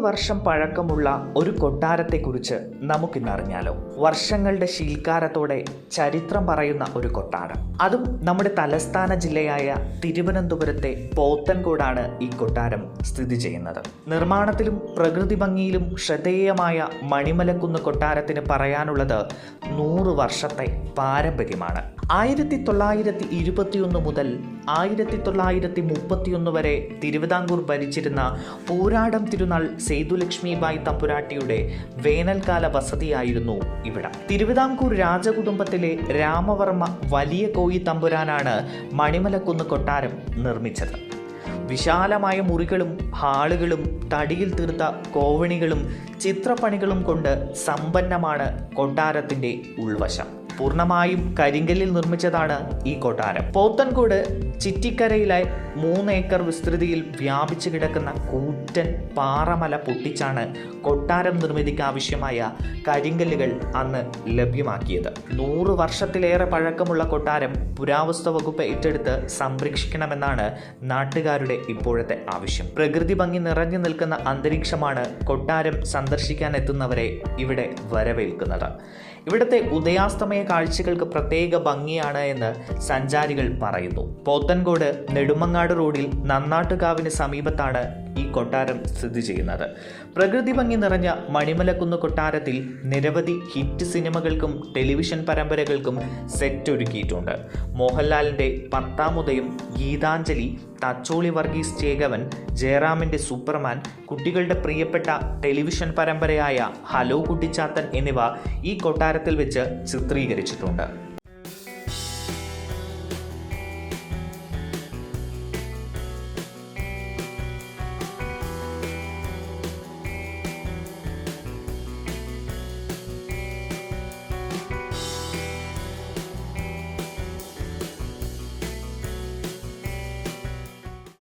വർഷം പഴക്കമുള്ള ഒരു കൊട്ടാരത്തെക്കുറിച്ച് നമുക്കിന്നറിഞ്ഞാലോ. വർഷങ്ങളുടെ ശീൽക്കാരത്തോടെ ചരിത്രം പറയുന്ന ഒരു കൊട്ടാരം. അതും നമ്മുടെ തലസ്ഥാന ജില്ലയായ തിരുവനന്തപുരത്തെ പോത്തൻകോടാണ് ഈ കൊട്ടാരം സ്ഥിതി ചെയ്യുന്നത്. നിർമ്മാണത്തിലും പ്രകൃതി ഭംഗിയിലും ശ്രദ്ധേയമായ മണിമലക്കുന്ന് കൊട്ടാരത്തിന് പറയാനുള്ളത് നൂറ് വർഷത്തെ പാരമ്പര്യമാണ്. ആയിരത്തി തൊള്ളായിരത്തി ഇരുപത്തിയൊന്ന് മുതൽ ആയിരത്തി തൊള്ളായിരത്തി മുപ്പത്തിയൊന്ന് വരെ തിരുവിതാംകൂർ ഭരിച്ചിരുന്ന പൂരാടം തിരുനാൾ സേതുലക്ഷ്മിബായി തമ്പുരാട്ടിയുടെ വേനൽക്കാല വസതിയായിരുന്നു ഇവിടം. തിരുവിതാംകൂർ രാജകുടുംബത്തിലെ രാമവർമ്മ വലിയ കോയി തമ്പുരാനാണ് മണിമലക്കുന്ന് കൊട്ടാരം നിർമ്മിച്ചത്. വിശാലമായ മുറികളും ഹാളുകളും തടിയിൽ തീർത്ത കോവണികളും ചിത്രപ്പണികളും കൊണ്ട് സമ്പന്നമാണ് കൊട്ടാരത്തിന്റെ ഉൾവശം. പൂർണമായും കരിങ്കല്ലിൽ നിർമ്മിച്ചതാണ് ഈ കൊട്ടാരം. പോത്തൻകോട് ചിറ്റിക്കരയിലെ മൂന്ന് ഏക്കർ വിസ്തൃതിയിൽ വ്യാപിച്ചു കിടക്കുന്ന കൂറ്റൻ പാറമല പൊട്ടിച്ചാണ് കൊട്ടാരം നിർമ്മിതിക്ക് ആവശ്യമായ കരിങ്കല്ലുകൾ അന്ന് ലഭ്യമാക്കിയത്. നൂറ് വർഷത്തിലേറെ പഴക്കമുള്ള കൊട്ടാരം പുരാവസ്തു വകുപ്പ് ഏറ്റെടുത്ത് സംരക്ഷിക്കണമെന്നാണ് നാട്ടുകാരുടെ ഇപ്പോഴത്തെ ആവശ്യം. പ്രകൃതി ഭംഗി നിറഞ്ഞു നിൽക്കുന്ന അന്തരീക്ഷമാണ് കൊട്ടാരം സന്ദർശിക്കാൻ എത്തുന്നവരെ ഇവിടെ വരവേൽക്കുന്നത്. ഇവിടുത്തെ ഉദയാസ്തമയ കാഴ്ചകൾക്ക് പ്രത്യേക ഭംഗിയാണ് എന്ന് സഞ്ചാരികൾ പറയുന്നു. പോത്തൻകോട് നെടുമങ്ങാട് റോഡിൽ നന്നാട്ടുകാവിന് സമീപത്താണ് ഈ കൊട്ടാരം സ്ഥിതി ചെയ്യുന്നത്. പ്രകൃതി ഭംഗി നിറഞ്ഞ മണിമലക്കുന്ന് കൊട്ടാരത്തിൽ നിരവധി ഹിറ്റ് സിനിമകൾക്കും ടെലിവിഷൻ പരമ്പരകൾക്കും സെറ്റ് ഒരുക്കിയിട്ടുണ്ട്. മോഹൻലാലിന്റെ പത്താമുദയും ഗീതാഞ്ജലി തച്ചോളി വർഗീസ് ചേകവൻ ജയറാമിന്റെ സൂപ്പർമാൻ കുട്ടികളുടെ പ്രിയപ്പെട്ട ടെലിവിഷൻ പരമ്പരയായ ഹലോ കുട്ടിച്ചാത്തൻ എന്നിവ ഈ കൊട്ടാരത്തിൽ വെച്ച് ചിത്രീകരിച്ചിട്ടുണ്ട്.